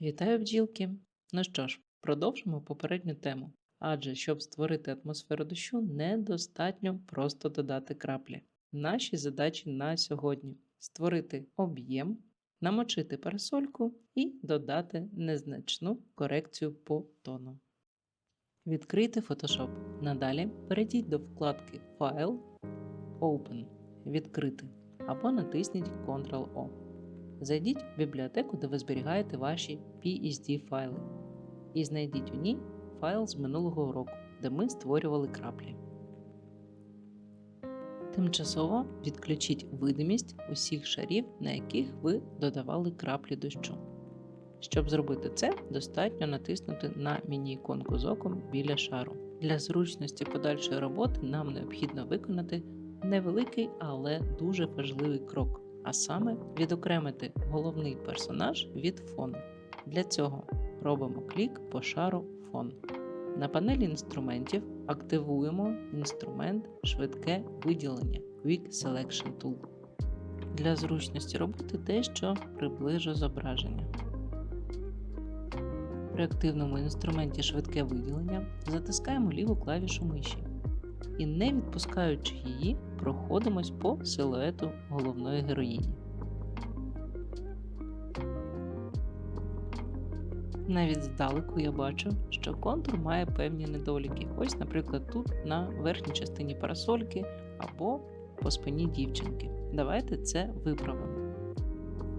Вітаю бджілки! Ну що ж, продовжимо попередню тему. Адже щоб створити атмосферу дощу, недостатньо просто додати краплі. Наші задачі на сьогодні створити об'єм, намочити парасольку і додати незначну корекцію по тону. Відкрийте Photoshop. Надалі перейдіть до вкладки Файл, Open, Відкрити або натисніть Ctrl-O. Зайдіть в бібліотеку, де ви зберігаєте ваші PSD файли, і знайдіть у ній файл з минулого року, де ми створювали краплі. Тимчасово відключіть видимість усіх шарів, на яких ви додавали краплі дощу. Щоб зробити це, достатньо натиснути на міні-іконку з оком біля шару. Для зручності подальшої роботи нам необхідно виконати невеликий, але дуже важливий крок а саме відокремити головний персонаж від фону. Для цього робимо клік по шару фон. На панелі інструментів активуємо інструмент Швидке виділення Quick Selection Tool. Для зручності роботи дещо приближу зображення. При активному інструменті швидке виділення затискаємо ліву клавішу миші і, не відпускаючи її, проходимось по силуету головної героїні. Навіть здалеку я бачу, що контур має певні недоліки. Ось, наприклад, тут на верхній частині парасольки або по спині дівчинки. Давайте це виправимо.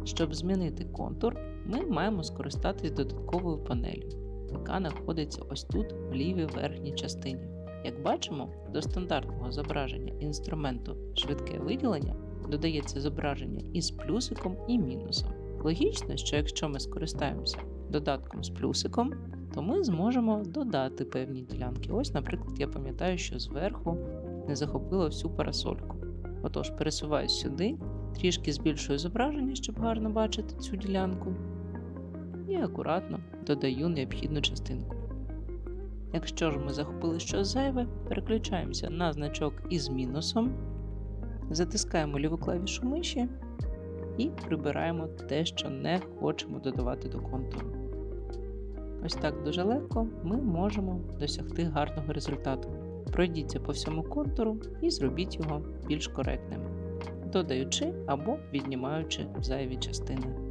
Щоб змінити контур, ми маємо скористатись додатковою панелью, яка знаходиться ось тут в лівій верхній частині. Як бачимо, до стандартного зображення інструменту швидке виділення додається зображення із плюсиком і мінусом. Логічно, що якщо ми скористаємося додатком з плюсиком, то ми зможемо додати певні ділянки. Ось, наприклад, я пам'ятаю, що зверху не захопило всю парасольку. Отож, пересуваюсь сюди, трішки збільшую зображення, щоб гарно бачити цю ділянку, і акуратно додаю необхідну частинку. Якщо ж ми захопили щось зайве, переключаємося на значок із мінусом, затискаємо ліву клавішу миші і прибираємо те, що не хочемо додавати до контуру. Ось так дуже легко ми можемо досягти гарного результату. Пройдіться по всьому контуру і зробіть його більш коректним, додаючи або віднімаючи зайві частини.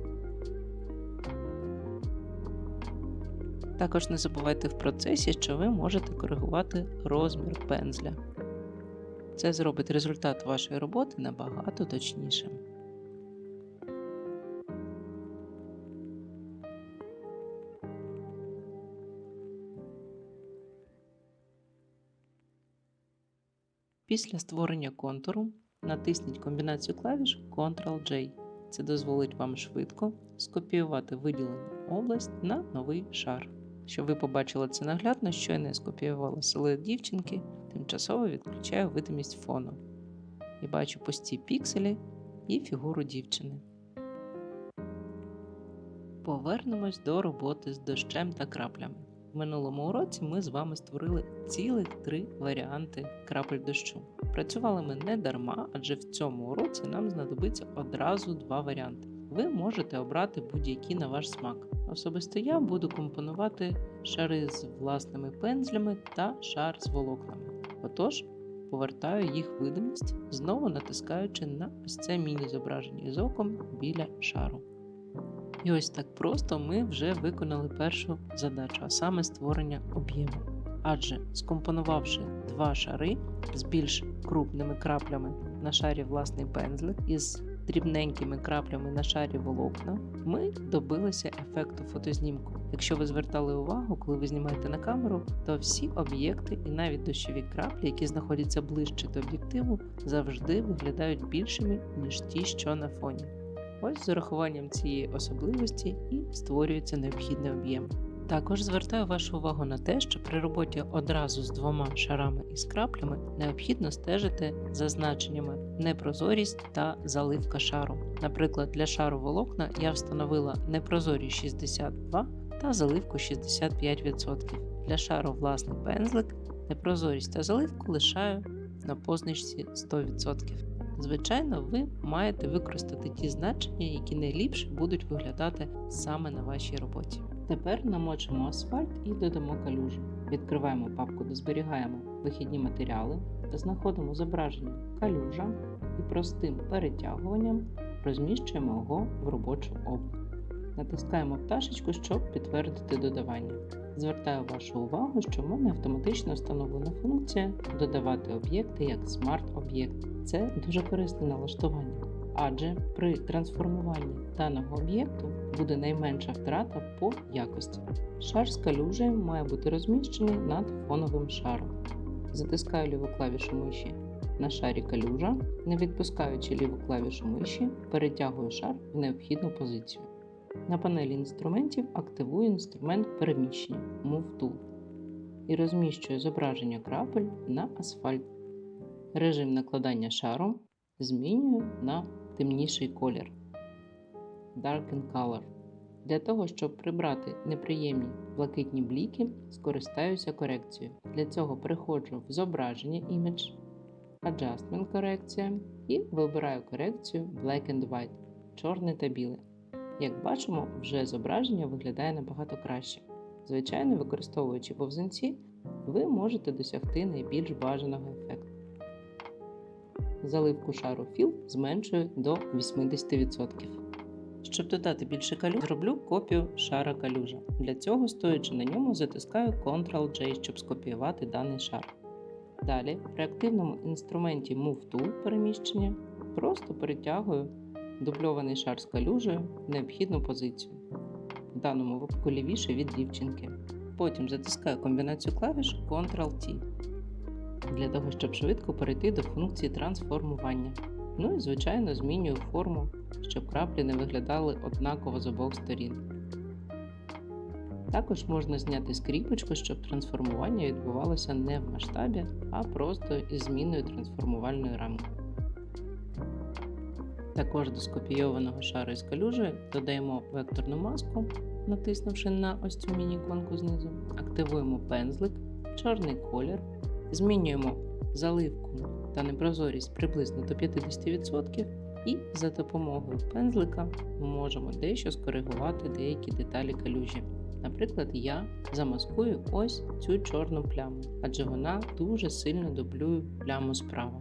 Також не забувайте в процесі, що ви можете коригувати розмір пензля. Це зробить результат вашої роботи набагато точнішим. Після створення контуру натисніть комбінацію клавіш Ctrl-J. Це дозволить вам швидко скопіювати виділену область на новий шар. Щоб ви побачили це наглядно, щойно я скопіювала силует дівчинки, тимчасово відключаю видимість фону. І бачу пусті пікселі і фігуру дівчини. Повернемось до роботи з дощем та краплями. В минулому уроці ми з вами створили цілих три варіанти крапель дощу. Працювали ми не дарма, адже в цьому уроці нам знадобиться одразу два варіанти. Ви можете обрати будь-які на ваш смак. Особисто я буду компонувати шари з власними пензлями та шар з волокнами. Отож, повертаю їх видимість, знову натискаючи на ось це міні-зображення з оком біля шару. І ось так просто ми вже виконали першу задачу, а саме створення об'єму. Адже скомпонувавши два шари з більш крупними краплями на шарі власний пензлик із дрібненькими краплями на шарі волокна, ми добилися ефекту фотознімку. Якщо ви звертали увагу, коли ви знімаєте на камеру, то всі об'єкти і навіть дощові краплі, які знаходяться ближче до об'єктиву, завжди виглядають більшими, ніж ті, що на фоні. Ось з урахуванням цієї особливості і створюється необхідний об'єм. Також звертаю вашу увагу на те, що при роботі одразу з двома шарами із краплями необхідно стежити за значеннями непрозорість та заливка шару. Наприклад, для шару волокна я встановила непрозорість 62 та заливку 65%. Для шару власний пензлик непрозорість та заливку лишаю на позначці 100%. Звичайно, ви маєте використати ті значення, які найліпше будуть виглядати саме на вашій роботі. Тепер намочимо асфальт і додамо калюжу. Відкриваємо папку, де зберігаємо вихідні матеріали, знаходимо зображення калюжа і простим перетягуванням розміщуємо його в робочу область. Натискаємо пташечку, щоб підтвердити додавання. Звертаю вашу увагу, що в мене автоматично встановлена функція додавати об'єкти як смарт-об'єкт. Це дуже корисне налаштування, адже при трансформуванні даного об'єкту буде найменша втрата по якості. Шар з калюжею має бути розміщений над фоновим шаром. Затискаю ліву клавішу миші на шарі калюжа, не відпускаючи ліву клавішу миші, перетягую шар в необхідну позицію. На панелі інструментів активую інструмент переміщення Move Tool і розміщую зображення крапель на асфальт. Режим накладання шару змінюю на темніший колір Darken Color. Для того, щоб прибрати неприємні блакитні бліки, скористаюся корекцією. Для цього переходжу в зображення Image, Adjustment корекція і вибираю корекцію Black and White чорне та біле. Як бачимо, вже зображення виглядає набагато краще. Звичайно, використовуючи повзунці, ви можете досягти найбільш бажаного ефекту. Заливку шару філ зменшую до 80%. Щоб додати більше калюж, зроблю копію шара калюжа. Для цього, стоячи на ньому, затискаю Ctrl-J, щоб скопіювати даний шар. Далі, при активному інструменті Move Tool переміщення, просто перетягую дубльований шар з калюжею в необхідну позицію, в даному випадку лівіше від дівчинки. Потім затискаю комбінацію клавіш Ctrl-T для того, щоб швидко перейти до функції трансформування. Ну і, звичайно, змінюю форму, щоб краплі не виглядали однаково з обох сторін. Також можна зняти скріпочку, щоб трансформування відбувалося не в масштабі, а просто із зміною трансформувальної рамки. Також до скопійованого шару із калюжею додаємо векторну маску, натиснувши на ось цю міні-іконку знизу, активуємо пензлик, чорний колір, змінюємо заливку та непрозорість приблизно до 50%, і за допомогою пензлика ми можемо дещо скоригувати деякі деталі калюжі. Наприклад, я замаскую ось цю чорну пляму, адже вона дуже сильно дублює пляму справа.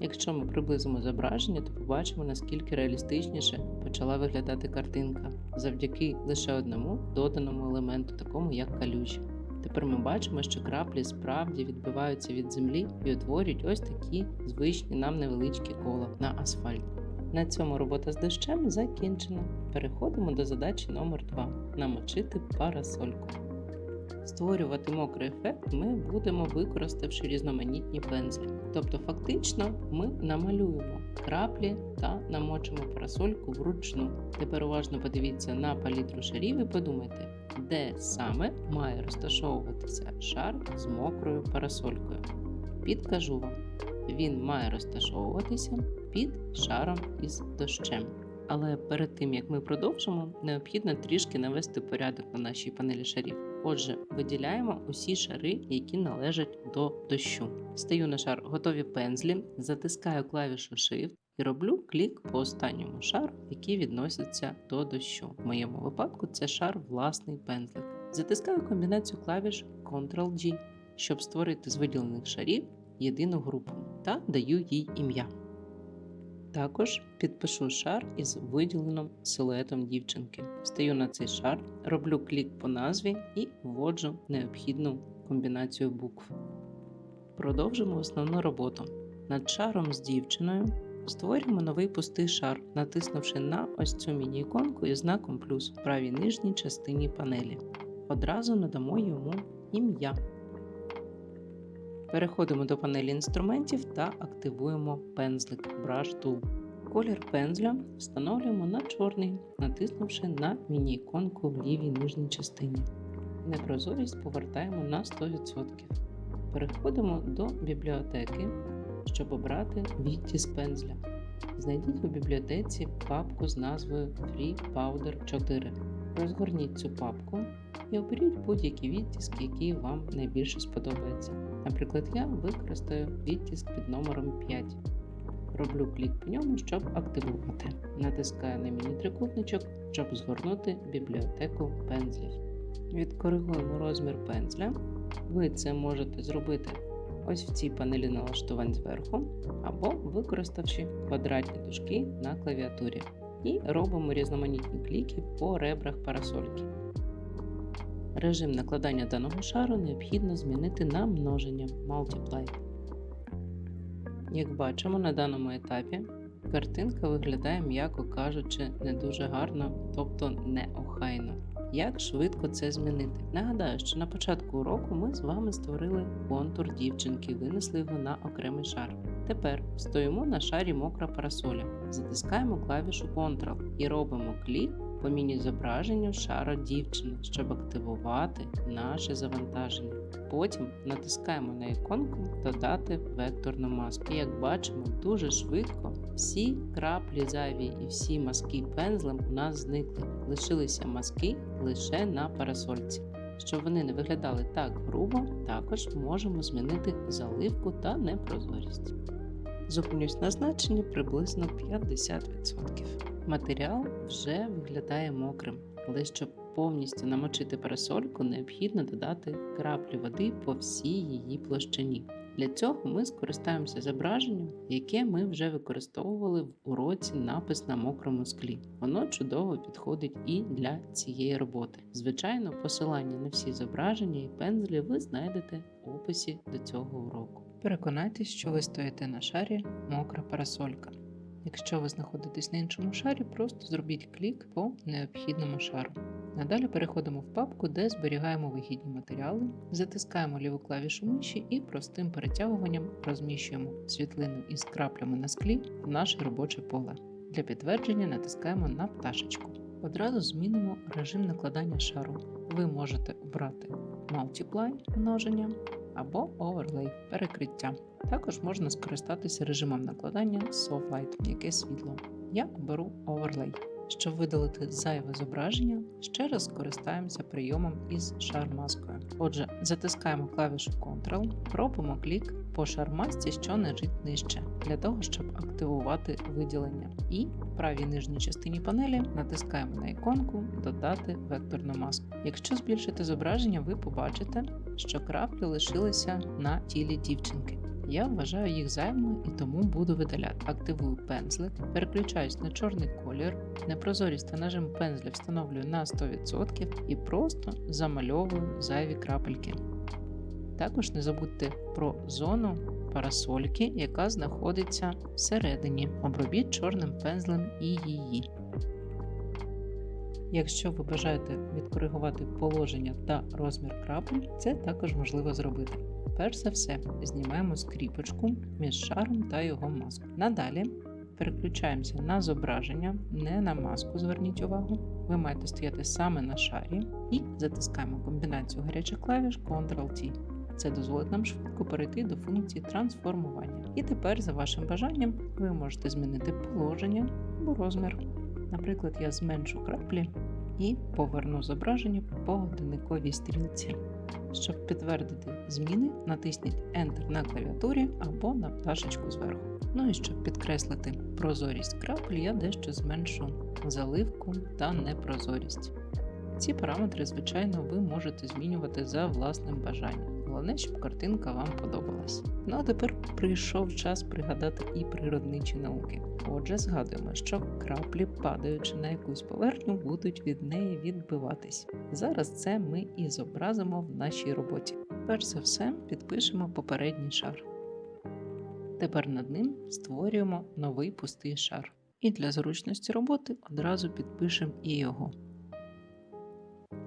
Якщо ми приблизимо зображення, то побачимо, наскільки реалістичніше почала виглядати картинка завдяки лише одному доданому елементу, такому як калюжі. Тепер ми бачимо, що краплі справді відбиваються від землі і утворюють ось такі звичні нам невеличкі кола на асфальті. На цьому робота з дощем закінчена. Переходимо до задачі номер 2 намочити парасольку. Створювати мокрий ефект ми будемо використавши різноманітні пензлі. Тобто, фактично, ми намалюємо краплі та намочимо парасольку вручну. Тепер уважно подивіться на палітру шарів і подумайте, де саме має розташовуватися шар з мокрою парасолькою. Підкажу вам, він має розташовуватися під шаром із дощем. Але перед тим як ми продовжимо, необхідно трішки навести порядок на нашій панелі шарів. Отже, виділяємо усі шари, які належать до дощу. Стаю на шар готові пензлі, затискаю клавішу Shift і роблю клік по останньому шару, який відноситься до дощу. В моєму випадку це шар власний пензлик. Затискаю комбінацію клавіш Ctrl-G, щоб створити з виділених шарів єдину групу та даю їй ім'я. Також підпишу шар із виділеним силуетом дівчинки. Стаю на цей шар, роблю клік по назві і вводжу необхідну комбінацію букв. Продовжимо основну роботу. Над шаром з дівчиною створюємо новий пустий шар, натиснувши на ось цю міні-іконку із знаком плюс в правій нижній частині панелі. Одразу надамо йому ім'я. Переходимо до панелі інструментів та активуємо пензлик Brush Tool. Колір пензля встановлюємо на чорний, натиснувши на міні-іконку в лівій нижній частині. Непрозорість повертаємо на 100%. Переходимо до бібліотеки, щоб обрати відтіск пензля. Знайдіть у бібліотеці папку з назвою Free Powder 4. Розгорніть цю папку і оберіть будь-який відтиск, який вам найбільше сподобається. Наприклад, я використаю відтиск під номером 5. роблю клік по ньому, щоб активувати. Натискаю на міні-трикутничок, щоб згорнути бібліотеку пензлів. Відкоригуємо розмір пензля. Ви це можете зробити ось в цій панелі налаштувань зверху, або використавши квадратні дужки на клавіатурі. І робимо різноманітні кліки по ребрах парасольки. Режим накладання даного шару необхідно змінити на множення Multiply. Як бачимо на даному етапі, картинка виглядає, м'яко кажучи, не дуже гарно, тобто неохайно. Як швидко це змінити? Нагадаю, що на початку уроку ми з вами створили контур дівчинки, винесли його на окремий шар. Тепер стоїмо на шарі мокра парасоля, затискаємо клавішу Ctrl і робимо клік по міні-зображенню шара дівчини, щоб активувати наше завантаження. Потім натискаємо на іконку Додати векторну маску. І як бачимо, дуже швидко всі краплі зайві і всі маски пензлем у нас зникли. Лишилися маски лише на парасольці. Щоб вони не виглядали так грубо, також можемо змінити заливку та непрозорість. Зупинюсь на значенні приблизно 50%. Матеріал вже виглядає мокрим, але щоб повністю намочити парасольку, необхідно додати краплі води по всій її площині. Для цього ми скористаємося зображенням, яке ми вже використовували в уроці напис на мокрому склі. Воно чудово підходить і для цієї роботи. Звичайно, посилання на всі зображення і пензлі ви знайдете в описі до цього уроку. Переконайтесь, що ви стоїте на шарі мокра парасолька. Якщо ви знаходитесь на іншому шарі, просто зробіть клік по необхідному шару. Надалі переходимо в папку, де зберігаємо вигідні матеріали, затискаємо ліву клавішу миші і простим перетягуванням розміщуємо світлину із краплями на склі в наше робоче поле. Для підтвердження натискаємо на пташечку. Одразу змінимо режим накладання шару. Ви можете обрати Multiply множення або оверлей перекриття. Також можна скористатися режимом накладання Soft яке світло. Я беру Overlay. Щоб видалити зайве зображення, ще раз скористаємося прийомом із шармаскою. Отже, затискаємо клавішу Ctrl, робимо клік по шармасці, що лежить нижче, для того, щоб активувати виділення. І в правій нижній частині панелі натискаємо на іконку Додати векторну маску. Якщо збільшити зображення, ви побачите, що краплі лишилися на тілі дівчинки. Я вважаю їх зайвими і тому буду видаляти. Активую пензлик, переключаюсь на чорний колір, непрозорість та нажим пензля встановлюю на 100% і просто замальовую зайві крапельки. Також не забудьте про зону парасольки, яка знаходиться всередині. Обробіть чорним пензлем і її. Якщо ви бажаєте відкоригувати положення та розмір крапель, це також можливо зробити. Перш за все, знімаємо скріпочку між шаром та його маскою. Надалі переключаємося на зображення, не на маску, зверніть увагу. Ви маєте стояти саме на шарі і затискаємо комбінацію гарячих клавіш Ctrl-T. Це дозволить нам швидко перейти до функції трансформування. І тепер, за вашим бажанням, ви можете змінити положення або розмір. Наприклад, я зменшу краплі і поверну зображення по годинниковій стрілці. Щоб підтвердити зміни, натисніть Enter на клавіатурі або на пташечку зверху. Ну і щоб підкреслити прозорість крапель, я дещо зменшу заливку та непрозорість. Ці параметри, звичайно, ви можете змінювати за власним бажанням. Головне, щоб картинка вам подобалась. Ну а тепер прийшов час пригадати і природничі науки. Отже, згадуємо, що краплі, падаючи на якусь поверхню, будуть від неї відбиватись. Зараз це ми і зобразимо в нашій роботі. Перш за все, підпишемо попередній шар. Тепер над ним створюємо новий пустий шар. І для зручності роботи одразу підпишемо і його.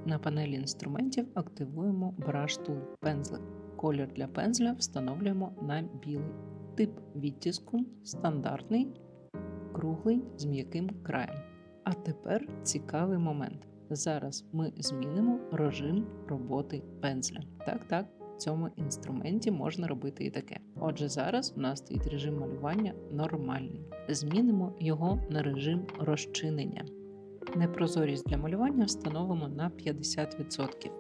На панелі інструментів активуємо Brush Tool пензлик. Колір для пензля встановлюємо на білий. Тип відтиску стандартний, круглий з м'яким краєм. А тепер цікавий момент. Зараз ми змінимо режим роботи пензля. Так, так, в цьому інструменті можна робити і таке. Отже, зараз у нас стоїть режим малювання нормальний. Змінимо його на режим розчинення. Непрозорість для малювання встановимо на 50%.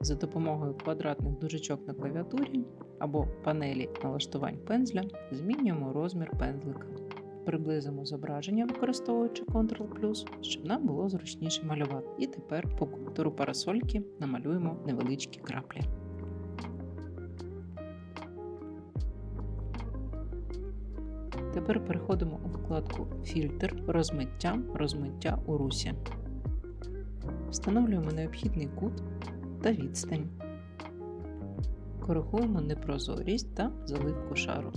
За допомогою квадратних дужечок на клавіатурі або панелі налаштувань пензля змінюємо розмір пензлика. приблизимо зображення, використовуючи Ctrl+, щоб нам було зручніше малювати. І тепер по контуру парасольки намалюємо невеличкі краплі. Тепер переходимо у вкладку Фільтр, розмиття, розмиття у русі. Встановлюємо необхідний кут та відстань. Коригуємо непрозорість та заливку шару.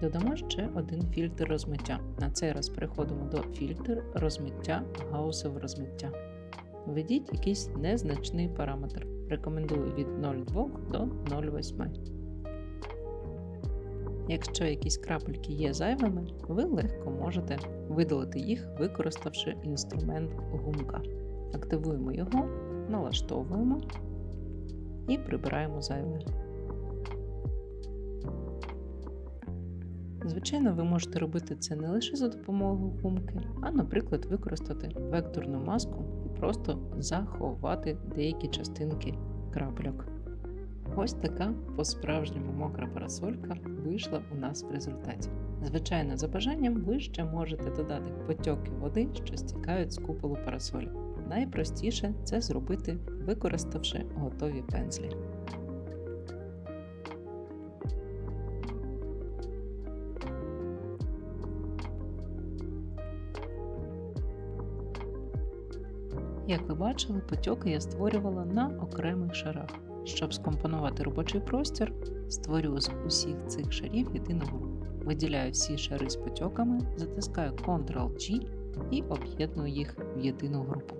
Додамо ще один фільтр розмиття. На цей раз переходимо до фільтр розмиття, гаусове розмиття. Введіть якийсь незначний параметр. Рекомендую від 0,2 до 0,8. Якщо якісь крапельки є зайвими, ви легко можете видалити їх, використавши інструмент гумка. Активуємо його, налаштовуємо і прибираємо зайве. Звичайно, ви можете робити це не лише за допомогою гумки, а, наприклад, використати векторну маску і просто заховати деякі частинки крапельок. Ось така по-справжньому мокра парасолька вийшла у нас в результаті. Звичайно, за бажанням ви ще можете додати потьоки води, що стікають з куполу парасолі. Найпростіше це зробити, використавши готові пензлі. Як ви бачили, потьоки я створювала на окремих шарах. Щоб скомпонувати робочий простір, створюю з усіх цих шарів єдину групу. Виділяю всі шари з потьоками, затискаю Ctrl-G і об'єдную їх в єдину групу.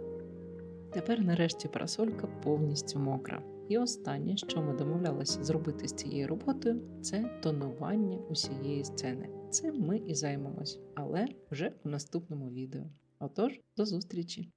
Тепер нарешті парасолька повністю мокра. І останнє, що ми домовлялися зробити з цією роботою, це тонування усієї сцени. Цим ми і займемось, але вже у наступному відео. Отож, до зустрічі!